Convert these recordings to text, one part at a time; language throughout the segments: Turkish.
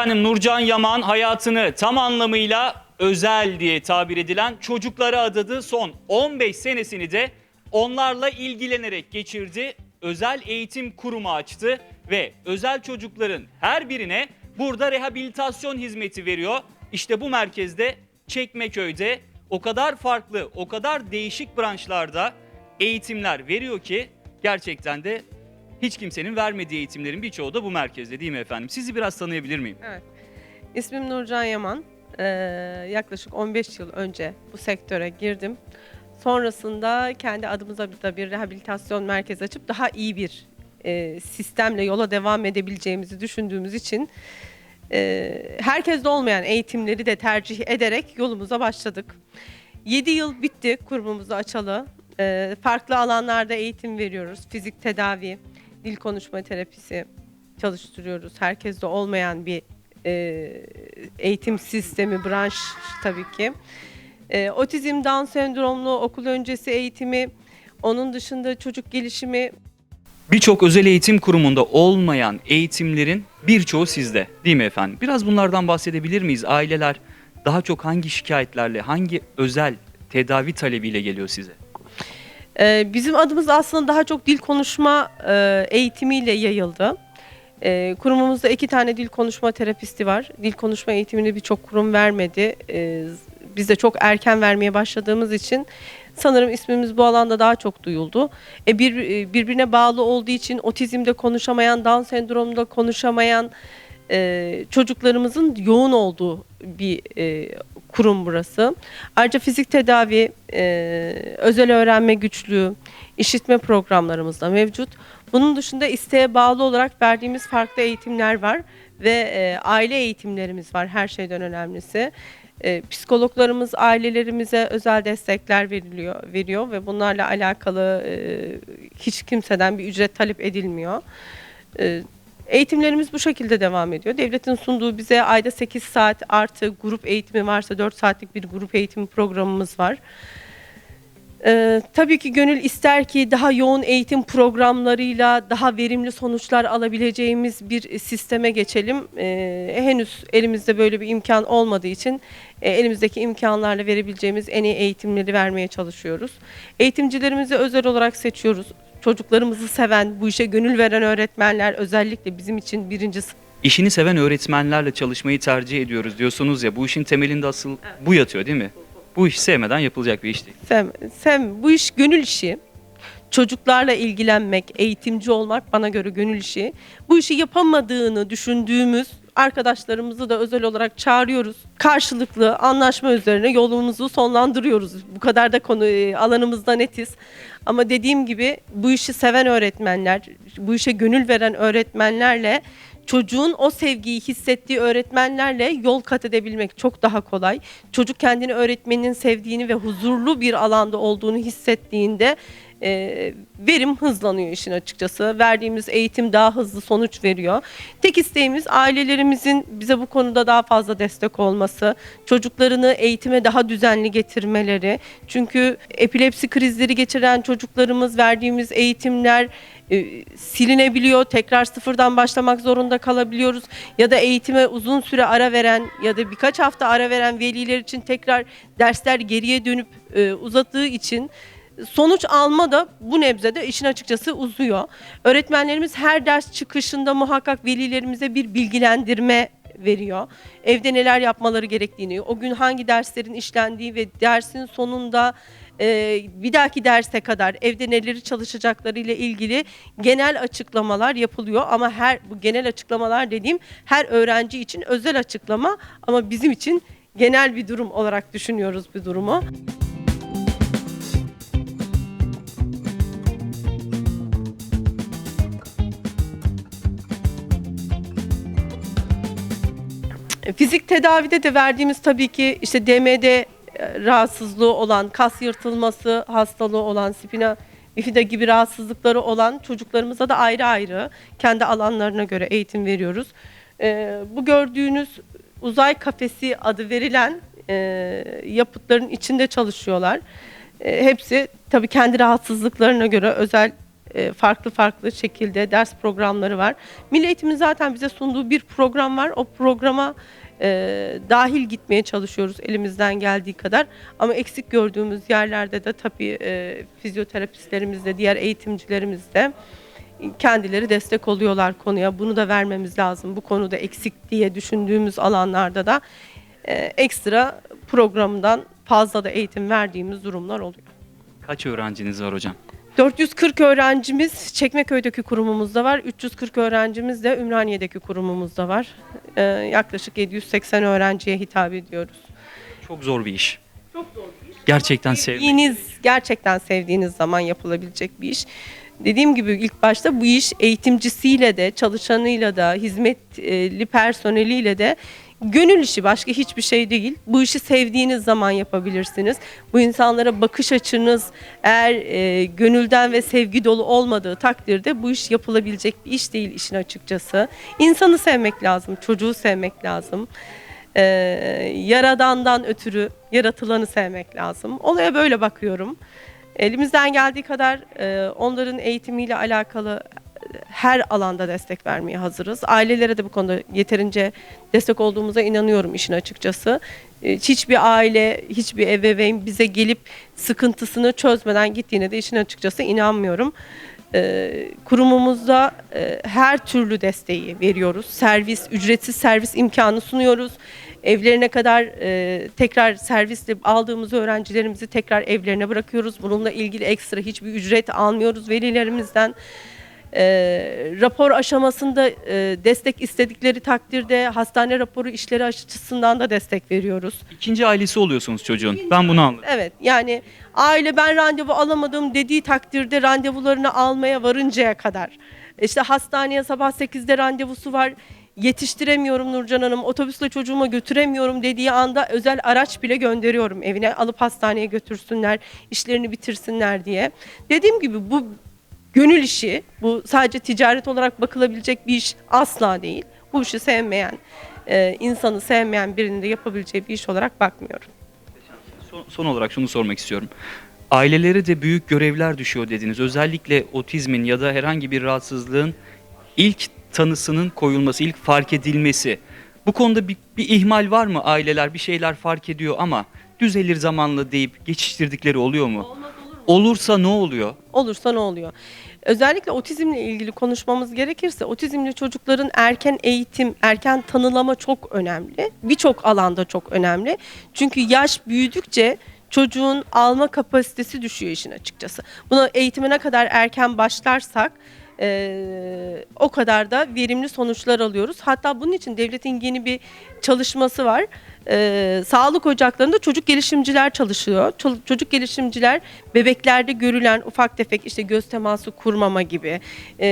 Efendim Nurcan Yaman hayatını tam anlamıyla özel diye tabir edilen çocuklara adadı. Son 15 senesini de onlarla ilgilenerek geçirdi. Özel eğitim kurumu açtı ve özel çocukların her birine burada rehabilitasyon hizmeti veriyor. İşte bu merkezde Çekmeköy'de o kadar farklı, o kadar değişik branşlarda eğitimler veriyor ki gerçekten de hiç kimsenin vermediği eğitimlerin birçoğu da bu merkezde değil mi efendim? Sizi biraz tanıyabilir miyim? Evet. İsmim Nurcan Yaman. Ee, yaklaşık 15 yıl önce bu sektöre girdim. Sonrasında kendi adımıza da bir rehabilitasyon merkezi açıp daha iyi bir e, sistemle yola devam edebileceğimizi düşündüğümüz için e, herkeste olmayan eğitimleri de tercih ederek yolumuza başladık. 7 yıl bitti kurumumuzu açalı. E, farklı alanlarda eğitim veriyoruz. Fizik tedavi, dil konuşma terapisi çalıştırıyoruz. Herkeste olmayan bir e, eğitim sistemi, branş tabii ki. E, otizm, Down sendromlu okul öncesi eğitimi, onun dışında çocuk gelişimi Birçok özel eğitim kurumunda olmayan eğitimlerin birçoğu sizde değil mi efendim? Biraz bunlardan bahsedebilir miyiz? Aileler daha çok hangi şikayetlerle, hangi özel tedavi talebiyle geliyor size? Ee, bizim adımız aslında daha çok dil konuşma e, eğitimiyle yayıldı. Ee, kurumumuzda iki tane dil konuşma terapisti var. Dil konuşma eğitimini birçok kurum vermedi. Ee, biz de çok erken vermeye başladığımız için sanırım ismimiz bu alanda daha çok duyuldu. E, bir e, birbirine bağlı olduğu için otizmde konuşamayan, Down sendromda konuşamayan e, çocuklarımızın yoğun olduğu bir e, kurum burası. Ayrıca fizik tedavi, e, özel öğrenme güçlüğü, işitme programlarımız da mevcut. Bunun dışında isteğe bağlı olarak verdiğimiz farklı eğitimler var ve e, aile eğitimlerimiz var her şeyden önemlisi. E, psikologlarımız ailelerimize özel destekler veriliyor, veriyor ve bunlarla alakalı e, hiç kimseden bir ücret talep edilmiyor. E, Eğitimlerimiz bu şekilde devam ediyor. Devletin sunduğu bize ayda 8 saat artı grup eğitimi varsa 4 saatlik bir grup eğitimi programımız var. Ee, tabii ki gönül ister ki daha yoğun eğitim programlarıyla daha verimli sonuçlar alabileceğimiz bir sisteme geçelim. Ee, henüz elimizde böyle bir imkan olmadığı için e, elimizdeki imkanlarla verebileceğimiz en iyi eğitimleri vermeye çalışıyoruz. Eğitimcilerimizi özel olarak seçiyoruz. Çocuklarımızı seven, bu işe gönül veren öğretmenler özellikle bizim için birinci. İşini seven öğretmenlerle çalışmayı tercih ediyoruz diyorsunuz ya bu işin temelinde asıl bu yatıyor değil mi? Bu iş sevmeden yapılacak bir iş değil. Sem, Sem, bu iş gönül işi. Çocuklarla ilgilenmek, eğitimci olmak bana göre gönül işi. Bu işi yapamadığını düşündüğümüz arkadaşlarımızı da özel olarak çağırıyoruz. Karşılıklı anlaşma üzerine yolumuzu sonlandırıyoruz. Bu kadar da konu e, alanımızda netiz. Ama dediğim gibi bu işi seven öğretmenler, bu işe gönül veren öğretmenlerle çocuğun o sevgiyi hissettiği öğretmenlerle yol kat edebilmek çok daha kolay. Çocuk kendini öğretmeninin sevdiğini ve huzurlu bir alanda olduğunu hissettiğinde e, verim hızlanıyor işin açıkçası. Verdiğimiz eğitim daha hızlı sonuç veriyor. Tek isteğimiz ailelerimizin bize bu konuda daha fazla destek olması, çocuklarını eğitime daha düzenli getirmeleri. Çünkü epilepsi krizleri geçiren çocuklarımız verdiğimiz eğitimler e, silinebiliyor. Tekrar sıfırdan başlamak zorunda kalabiliyoruz. Ya da eğitime uzun süre ara veren ya da birkaç hafta ara veren veliler için tekrar dersler geriye dönüp e, için sonuç alma da bu nebzede işin açıkçası uzuyor. Öğretmenlerimiz her ders çıkışında muhakkak velilerimize bir bilgilendirme veriyor. Evde neler yapmaları gerektiğini, o gün hangi derslerin işlendiği ve dersin sonunda e, bir dahaki derse kadar evde neleri çalışacakları ile ilgili genel açıklamalar yapılıyor ama her bu genel açıklamalar dediğim her öğrenci için özel açıklama ama bizim için genel bir durum olarak düşünüyoruz bu durumu. Fizik tedavide de verdiğimiz tabii ki işte DMD e, rahatsızlığı olan, kas yırtılması hastalığı olan, spina bifida gibi rahatsızlıkları olan çocuklarımıza da ayrı ayrı kendi alanlarına göre eğitim veriyoruz. Ee, bu gördüğünüz uzay kafesi adı verilen e, yapıtların içinde çalışıyorlar. E, hepsi tabii kendi rahatsızlıklarına göre özel e, farklı farklı şekilde ders programları var. Milli Eğitim'in zaten bize sunduğu bir program var. O programa e, dahil gitmeye çalışıyoruz elimizden geldiği kadar. Ama eksik gördüğümüz yerlerde de tabii e, fizyoterapistlerimiz de diğer eğitimcilerimiz de kendileri destek oluyorlar konuya. Bunu da vermemiz lazım. Bu konuda eksik diye düşündüğümüz alanlarda da e, ekstra programdan fazla da eğitim verdiğimiz durumlar oluyor. Kaç öğrenciniz var hocam? 440 öğrencimiz Çekmeköy'deki kurumumuzda var. 340 öğrencimiz de Ümraniye'deki kurumumuzda var. E, yaklaşık 780 öğrenciye hitap ediyoruz. Çok zor bir iş. Çok zor bir iş. Gerçekten. Sevdiğiniz, gerçekten sevdiğiniz zaman yapılabilecek bir iş. Dediğim gibi ilk başta bu iş eğitimcisiyle de, çalışanıyla da, hizmetli personeliyle de gönül işi başka hiçbir şey değil. Bu işi sevdiğiniz zaman yapabilirsiniz. Bu insanlara bakış açınız eğer e, gönülden ve sevgi dolu olmadığı takdirde bu iş yapılabilecek bir iş değil işin açıkçası. İnsanı sevmek lazım, çocuğu sevmek lazım. Ee, yaradandan ötürü yaratılanı sevmek lazım. Olaya böyle bakıyorum. Elimizden geldiği kadar e, onların eğitimiyle alakalı e, her alanda destek vermeye hazırız. Ailelere de bu konuda yeterince destek olduğumuza inanıyorum işin açıkçası. E, Hiçbir aile, hiçbir ebeveyn bize gelip sıkıntısını çözmeden gittiğine de işin açıkçası inanmıyorum. E, kurumumuzda e, her türlü desteği veriyoruz. Servis, ücretsiz servis imkanı sunuyoruz. Evlerine kadar e, tekrar servisle aldığımız öğrencilerimizi tekrar evlerine bırakıyoruz. Bununla ilgili ekstra hiçbir ücret almıyoruz velilerimizden. E, rapor aşamasında e, destek istedikleri takdirde hastane raporu işleri açısından da destek veriyoruz. İkinci ailesi oluyorsunuz çocuğun. Ben bunu anladım. Evet yani aile ben randevu alamadım dediği takdirde randevularını almaya varıncaya kadar. İşte hastaneye sabah 8'de randevusu var yetiştiremiyorum Nurcan Hanım otobüsle çocuğuma götüremiyorum dediği anda özel araç bile gönderiyorum evine alıp hastaneye götürsünler işlerini bitirsinler diye. Dediğim gibi bu gönül işi bu sadece ticaret olarak bakılabilecek bir iş asla değil. Bu işi sevmeyen e, insanı sevmeyen birinin de yapabileceği bir iş olarak bakmıyorum. Son, son olarak şunu sormak istiyorum. Ailelere de büyük görevler düşüyor dediniz. Özellikle otizmin ya da herhangi bir rahatsızlığın ilk tanısının koyulması, ilk fark edilmesi. Bu konuda bir, bir ihmal var mı? Aileler bir şeyler fark ediyor ama düzelir zamanla deyip geçiştirdikleri oluyor mu? Olursa ne oluyor? olursa ne oluyor? Özellikle otizmle ilgili konuşmamız gerekirse otizmli çocukların erken eğitim, erken tanılama çok önemli. Birçok alanda çok önemli. Çünkü yaş büyüdükçe çocuğun alma kapasitesi düşüyor işin açıkçası. Buna eğitime ne kadar erken başlarsak eee, o kadar da verimli sonuçlar alıyoruz. Hatta bunun için devletin yeni bir çalışması var. Eee, sağlık ocaklarında çocuk gelişimciler çalışıyor. Ço- çocuk gelişimciler bebeklerde görülen ufak tefek işte göz teması kurmama gibi eee,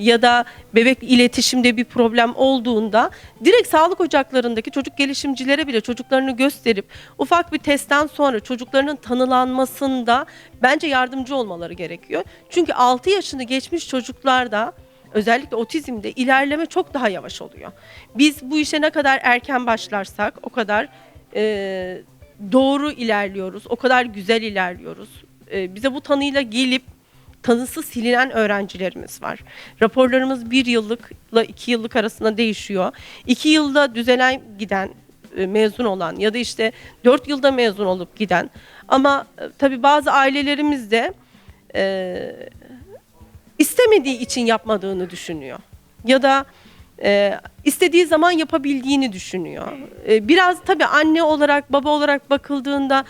ya da bebek iletişimde bir problem olduğunda direkt sağlık ocaklarındaki çocuk gelişimcilere bile çocuklarını gösterip ufak bir testten sonra çocuklarının tanılanmasında bence yardımcı olmaları gerekiyor. Çünkü 6 yaşını geçmiş çocuklarda özellikle otizmde ilerleme çok daha yavaş oluyor. Biz bu işe ne kadar erken başlarsak o kadar e, doğru ilerliyoruz, o kadar güzel ilerliyoruz. E, bize bu tanıyla gelip tanısı silinen öğrencilerimiz var. Raporlarımız bir yıllıkla iki yıllık arasında değişiyor. İki yılda düzelen giden e, mezun olan ya da işte dört yılda mezun olup giden ama e, tabii bazı ailelerimiz de e, istemediği için yapmadığını düşünüyor. Ya da e, istediği zaman yapabildiğini düşünüyor. E, biraz tabii anne olarak, baba olarak bakıldığında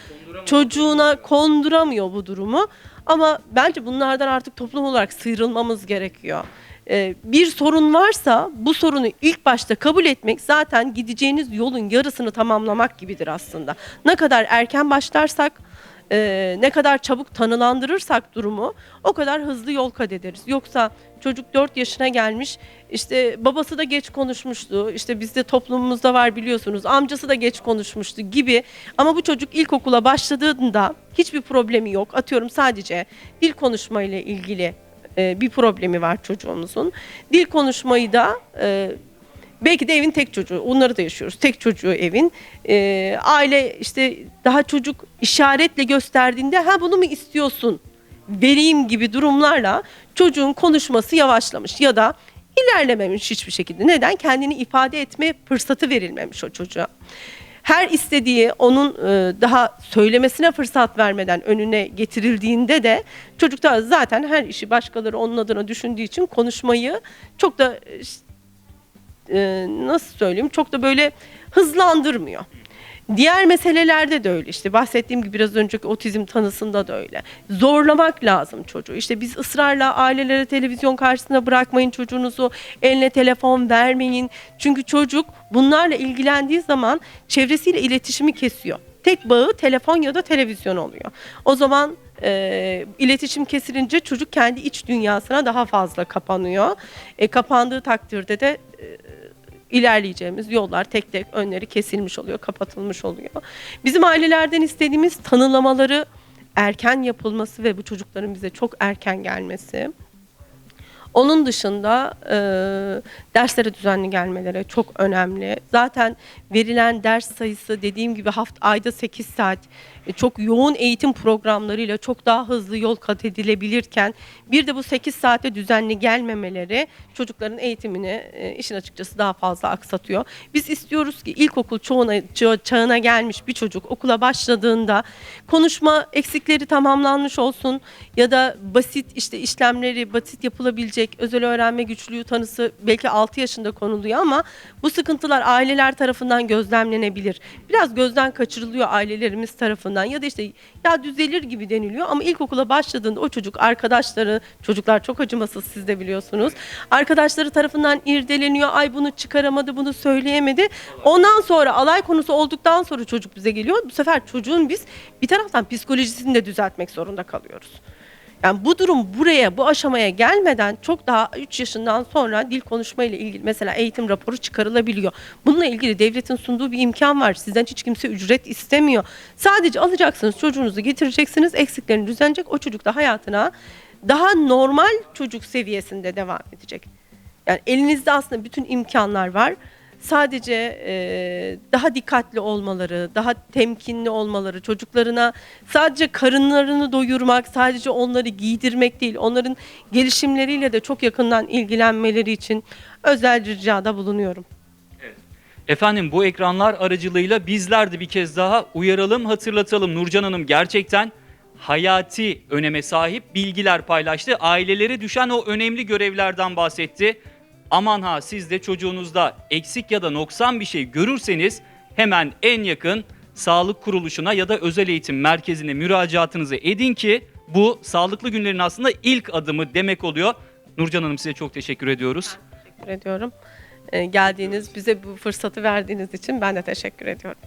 çocuğuna konduramıyor bu durumu. Ama bence bunlardan artık toplum olarak sıyrılmamız gerekiyor. E, bir sorun varsa bu sorunu ilk başta kabul etmek zaten gideceğiniz yolun yarısını tamamlamak gibidir aslında. Ne kadar erken başlarsak e, ne kadar çabuk tanılandırırsak durumu o kadar hızlı yol kat ederiz. Yoksa çocuk 4 yaşına gelmiş işte babası da geç konuşmuştu işte bizde toplumumuzda var biliyorsunuz amcası da geç konuşmuştu gibi ama bu çocuk ilkokula başladığında hiçbir problemi yok atıyorum sadece dil konuşmayla ilgili e, bir problemi var çocuğumuzun. Dil konuşmayı da e, Belki de evin tek çocuğu. Onları da yaşıyoruz. Tek çocuğu evin. Ee, aile işte daha çocuk işaretle gösterdiğinde ha bunu mu istiyorsun vereyim gibi durumlarla çocuğun konuşması yavaşlamış ya da ilerlememiş hiçbir şekilde. Neden? Kendini ifade etme fırsatı verilmemiş o çocuğa. Her istediği onun e, daha söylemesine fırsat vermeden önüne getirildiğinde de çocuk da zaten her işi başkaları onun adına düşündüğü için konuşmayı çok da e, e, nasıl söyleyeyim çok da böyle hızlandırmıyor. Diğer meselelerde de öyle işte bahsettiğim gibi biraz önceki otizm tanısında da öyle. Zorlamak lazım çocuğu. İşte biz ısrarla ailelere televizyon karşısına bırakmayın çocuğunuzu, eline telefon vermeyin. Çünkü çocuk bunlarla ilgilendiği zaman çevresiyle iletişimi kesiyor. Tek bağı telefon ya da televizyon oluyor. O zaman e, iletişim kesilince çocuk kendi iç dünyasına daha fazla kapanıyor. E, kapandığı takdirde de ilerleyeceğimiz yollar tek tek önleri kesilmiş oluyor, kapatılmış oluyor. Bizim ailelerden istediğimiz tanılamaları erken yapılması ve bu çocukların bize çok erken gelmesi. Onun dışında e, derslere düzenli gelmeleri çok önemli. Zaten verilen ders sayısı dediğim gibi hafta ayda 8 saat e, çok yoğun eğitim programlarıyla çok daha hızlı yol kat edilebilirken bir de bu 8 saate düzenli gelmemeleri çocukların eğitimini e, işin açıkçası daha fazla aksatıyor. Biz istiyoruz ki ilkokul çoğuna, çağ- çağına gelmiş bir çocuk okula başladığında konuşma eksikleri tamamlanmış olsun ya da basit işte işlemleri basit yapılabilecek özel öğrenme güçlüğü tanısı belki 6 yaşında konuluyor ama bu sıkıntılar aileler tarafından gözlemlenebilir. Biraz gözden kaçırılıyor ailelerimiz tarafından ya da işte ya düzelir gibi deniliyor ama ilkokula başladığında o çocuk arkadaşları çocuklar çok acımasız siz de biliyorsunuz. Arkadaşları tarafından irdeleniyor. Ay bunu çıkaramadı, bunu söyleyemedi. Ondan sonra alay konusu olduktan sonra çocuk bize geliyor. Bu sefer çocuğun biz bir taraftan psikolojisini de düzeltmek zorunda kalıyoruz. Yani bu durum buraya, bu aşamaya gelmeden çok daha 3 yaşından sonra dil konuşma ile ilgili mesela eğitim raporu çıkarılabiliyor. Bununla ilgili devletin sunduğu bir imkan var. Sizden hiç kimse ücret istemiyor. Sadece alacaksınız, çocuğunuzu getireceksiniz, eksiklerini düzenecek. O çocuk da hayatına daha normal çocuk seviyesinde devam edecek. Yani elinizde aslında bütün imkanlar var. Sadece e, daha dikkatli olmaları, daha temkinli olmaları, çocuklarına sadece karınlarını doyurmak, sadece onları giydirmek değil, onların gelişimleriyle de çok yakından ilgilenmeleri için özel ricada bulunuyorum. Efendim bu ekranlar aracılığıyla bizler de bir kez daha uyaralım, hatırlatalım. Nurcan Hanım gerçekten hayati öneme sahip bilgiler paylaştı. Ailelere düşen o önemli görevlerden bahsetti. Aman ha siz de çocuğunuzda eksik ya da noksan bir şey görürseniz hemen en yakın sağlık kuruluşuna ya da özel eğitim merkezine müracaatınızı edin ki bu sağlıklı günlerin aslında ilk adımı demek oluyor. Nurcan Hanım size çok teşekkür ediyoruz. Teşekkür ediyorum. E, geldiğiniz, bize bu fırsatı verdiğiniz için ben de teşekkür ediyorum.